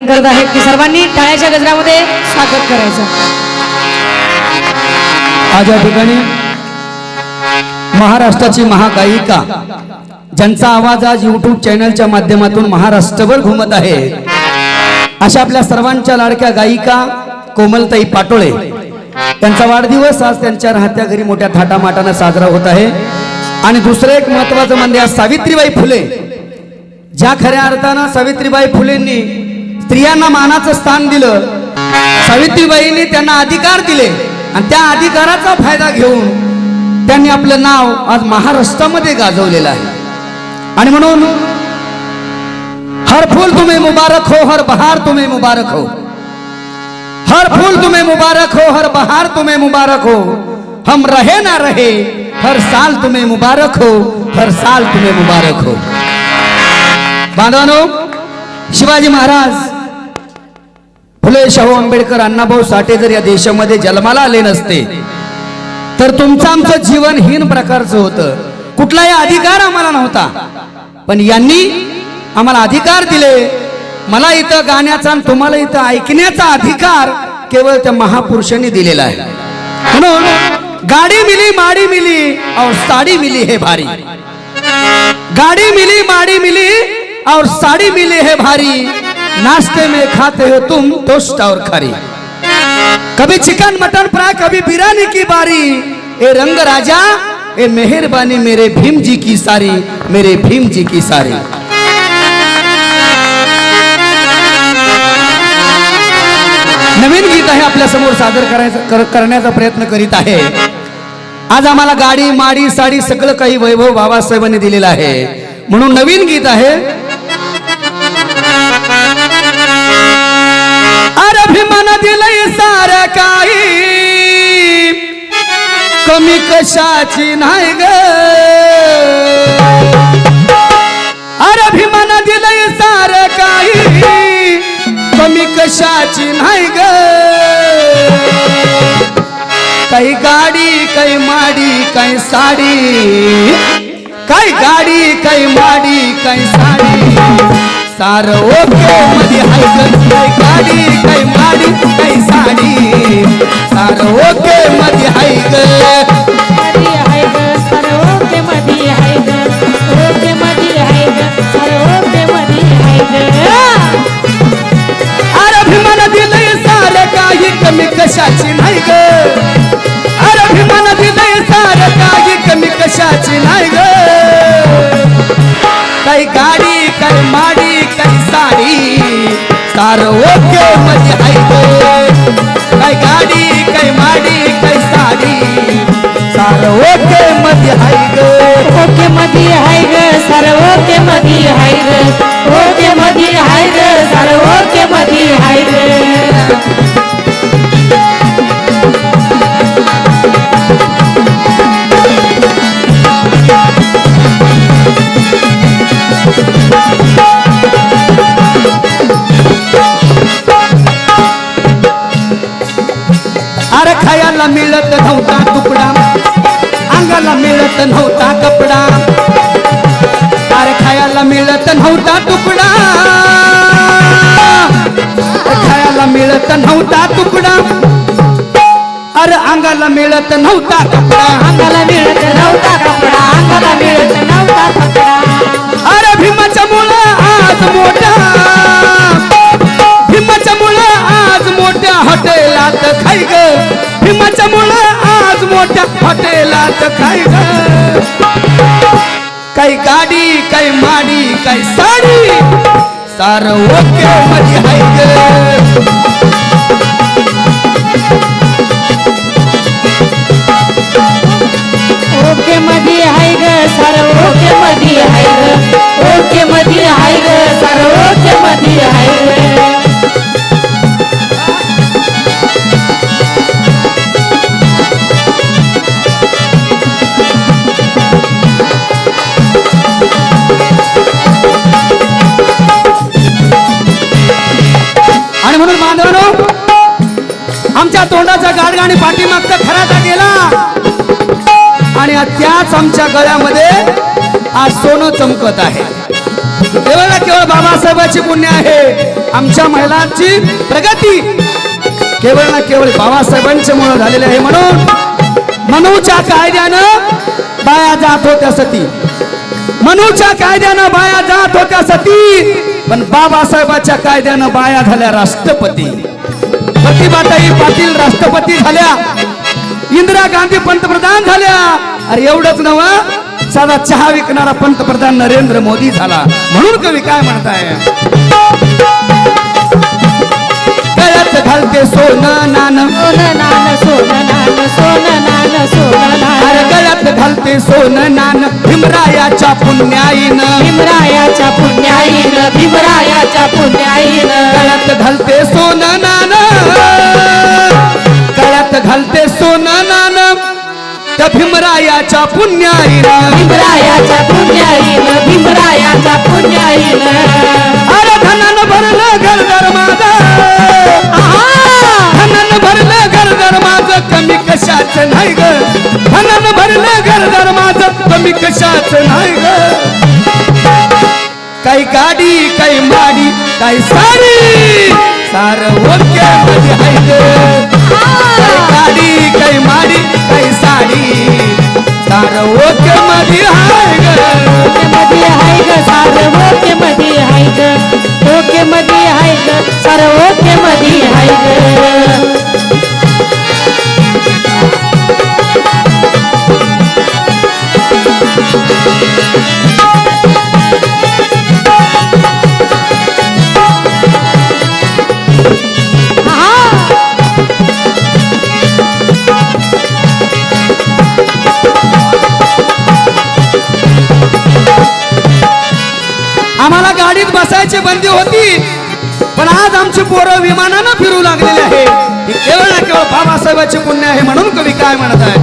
करत आहेत की सर्वांनी टाळ्याच्या गजरामध्ये स्वागत करायचं. आज या ठिकाणी महाराष्ट्राची महागायिका ज्यांचा आवाज आज युट्यूब चॅनलच्या माध्यमातून महाराष्ट्रभर घुमत आहे अशा आपल्या सर्वांच्या लाडक्या गायिका कोमलताई पाटोळे. त्यांचा वाढदिवस आज त्यांच्या राहत्या घरी मोठ्या थाटामाटानं साजरा होत आहे. आणि दुसरं एक महत्वाचं म्हणजे आज सावित्रीबाई फुले ज्या खऱ्या अर्थानं सावित्रीबाई फुलेंनी स्त्रियांना मानाचं स्थान दिलं. सावित्रीबाईंनी त्यांना अधिकार दिले. आणि त्या अधिकाराचा फायदा घेऊन त्यांनी आपलं नाव आज महाराष्ट्रामध्ये गाजवलेलं आहे. आणि म्हणून हर फूल तुम्ही मुबारक हो हर बहार तुम्ही मुबारक हो. हर फूल तुम्हें मुबारक हो हर बहार तुम्हें मुबारक हो. हम रहे ना रहे हर साल तुम्हें मुबारक हो हर साल तुम्हें मुबारक हो. बांधवानो शिवाजी महाराज फुले शाहू आंबेडकर अण्णाभाऊ साठे जर या देशामध्ये जन्माला आले नसते तर तुमचं आमचं जीवन हीन प्रकारचं होतं. कुठलाही अधिकार आम्हाला नव्हता. पण यांनी आम्हाला अधिकार दिले. मला इथं गाण्याचा आणि तुम्हाला इथं ऐकण्याचा अधिकार केवळ त्या महापुरुषांनी दिलेला आहे. म्हणून गाडी मिली माडी मिली और साडी मिली हे भारी. गाड़ी मिली माड़ी मिली और साड़ी मिली हे भारी. नाश्ते में खाते हो तुम टोस्ट और खरी। कभी चिकन मटन फ्राई कभी बिरयानी की बारी। ए रंग राजा ए मेहरबानी मेरे भीम जी की सारी मेरे भीम जी की सारी। नवीन गीत आहे आपल्यासमोर सादर करायचं कर- करण्याचा प्रयत्न करीत आहे. आज आम्हाला गाडी माडी साडी सगळं काही वैभव बाबासाहेबांनी दिलेलं आहे. म्हणून नवीन गीत आहे अभिमान भीमान दिलंय सार काही कमी कशाची नाही ग. अरे भीमान दिलंय सार काही कमी कशाची नाही ग. काही गाडी काही माडी काही साडी. काही गाडी काही माडी काही साडी. सार ओके मध्ये हाय काही गाडी काही माडी काही साडी. सार ओके मध्ये हाय सार ओके मध्ये आहे काय काही गाडी काही माडी काय साडी? सार ओके मध्ये आहे ओके मधी आहे ग? ओके मधी हाय ग? ओके मधी हाय ग? ओके मधी हाय ग? मिळत नव्हता कपडा. अरे खायला मिळत नव्हता तुकडा. खायला मिळत नव्हता तुकडा. अरे अंगाला मिळत नव्हता कपडा. अंगाला मिळत नव्हता कपडा. अंगाला मिळत नव्हता कपडा. अरे भीमाच्या मुळं आज मोठा भीमाच्या मुळं आज मोठ्या हॉटेलात खाई ग. भीमाच्या मुळं मोठ्या हॉटेलात खाई काही गाडी काही माडी काही साडी. सार ओके मध्ये हाय आमच्या तोंडाचा गाडगा आणि पाठीमागचा खराटा गेला आणि त्याच आमच्या गळ्यामध्ये आज सोनं चमकत आहे. केवळ केवळ बाबासाहेबाची पुण्य आहे. आमच्या महिलांची प्रगती. केवळ ना केवळ बाबासाहेबांच्या मुळे झालेले आहे म्हणून मनूच्या कायद्यानं बाया जात होत्या सती. मनूच्या कायद्यानं बाया जात होत्या सती. पण बाबासाहेबाच्या कायद्यानं बाया झाल्या राष्ट्रपती. प्रतिभाताई पाटील राष्ट्रपती झाल्या. इंदिरा गांधी पंतप्रधान झाल्या. अरे एवढंच नव साधा चहा विकणारा पंतप्रधान नरेंद्र मोदी झाला. म्हणून कवी काय म्हणताय? गळ्यात घालते सोनं नानं सोनं नान सोनं नान सोनं नान सोनं अरे नान गळ्यात घालते सोनं नान भीमरायाच्या पुण्याईनं. भीमरायाच्या पुण्याईनं भीमरायाच्या पुण्याईनं. गळ्यात घालते भीमरायाच्या पुण्याईनं. भीमरायाच्या पुण्याईनं भीमरायाच्या पुण्याईनं. अरे धनानं भरलं घरदार माझं. धनानं भरलं घरदार माझं कमी कशाच नाही ग. धनानं भरलं घरदार माझं कमी कशाच नाही ग. काही गाडी काही माडी काही साडी सार ओके मध्ये आहे! गाडी काही माडी बंदी होती. पण आज आमची पोरं विमानानं फिरू लागलेली आहे. ही केवळ ना केवळ बाबासाहेबाचे पुण्य आहे म्हणून कवी काय म्हणत आहे?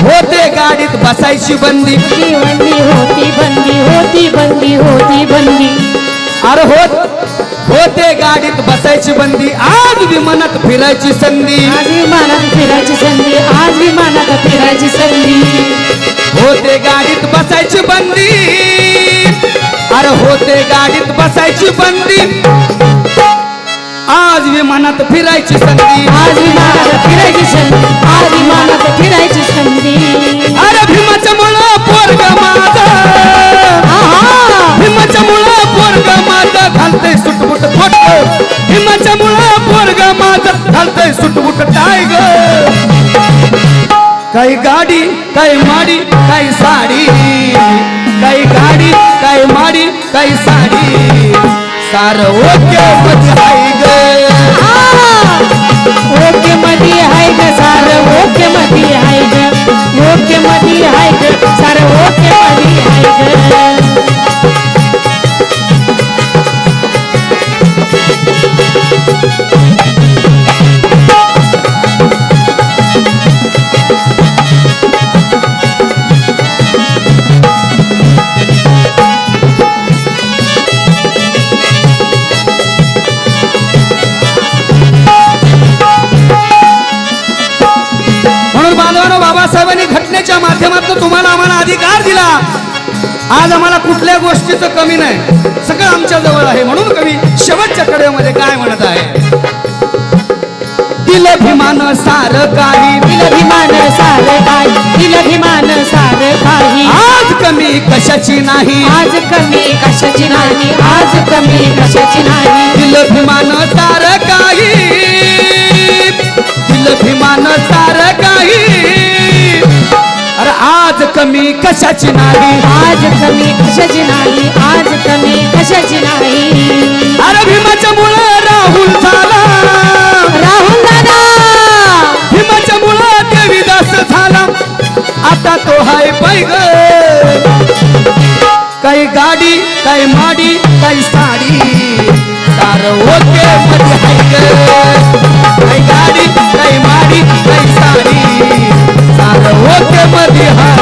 होते गाडीत बसायची बंदी. होती बंदी होती बंदी होती बंदी होती बंदी. अरे होत होते गाडीत बसायची बंदी. आज विमानात फिरायची संधी. आज विमानात फिरायची संधी आज विमानात फिरायची संधी. होते गाडीत बसायची बंदी. होते गाडीत बसायची बंदी. आज विमानात फिरायची संधी. आज विमानात फिरायची संधी. आज विमानात फिरायची संधी. अरे भीमाच्या मुळं पोरग माझं! भीमाच्या मुळं पोरग माझं. घालतंय सुटबुट फोट. भीमाच्या मुळं पोरग माझं. घालतंय सुटबुट टाय ग काही गाडी काही माडी माडी साडी सार ओके मध्ये हाय ग. ओके मध्ये हाय ग सारं ओके मध्ये हाय ग ओके मध्ये हाय ग सार ओके मध्ये हाय ग. अधिकार दिला. आज आम्हाला कुठल्या गोष्टीचं कमी नाही. सगळं आमच्या जवळ आहे म्हणून कवी शेवटच्या कडेमध्ये काय म्हणत आहे? दिलं भीमान सार काही दिल विमान सारं काही दिल विमान सारं काही. आज कमी कशाची नाही. आज कमी कशाची नाही. आज कमी कशाची नाही. दिलं भीमान सार कशाची नाही? आज कमी कशाची नाही? आज कमी कशाची नाही? अरे भीमाच्या मुळे राहुल झाला. राहुल दादा! भीमाच्या मुळे देवीदास झाला. आता तो हाय पैग काही गाडी काही माडी काही साडी. सार ओके मध्ये हाय काही गाडी काही माडी काही साडी. सार ओके मध्ये हाय.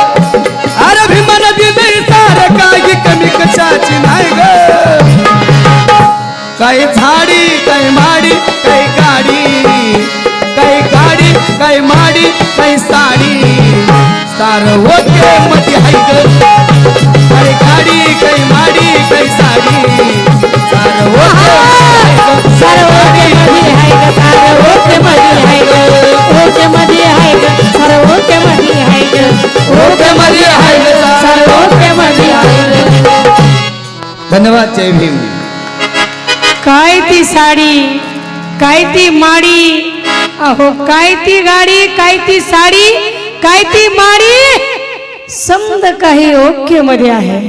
धन्यवाद जय भीम. काय ती साडी? काय ती माडी? अहो काय ती गाडी? काय ती साडी? काय ती माडी? समज काही ओके मध्ये आहे.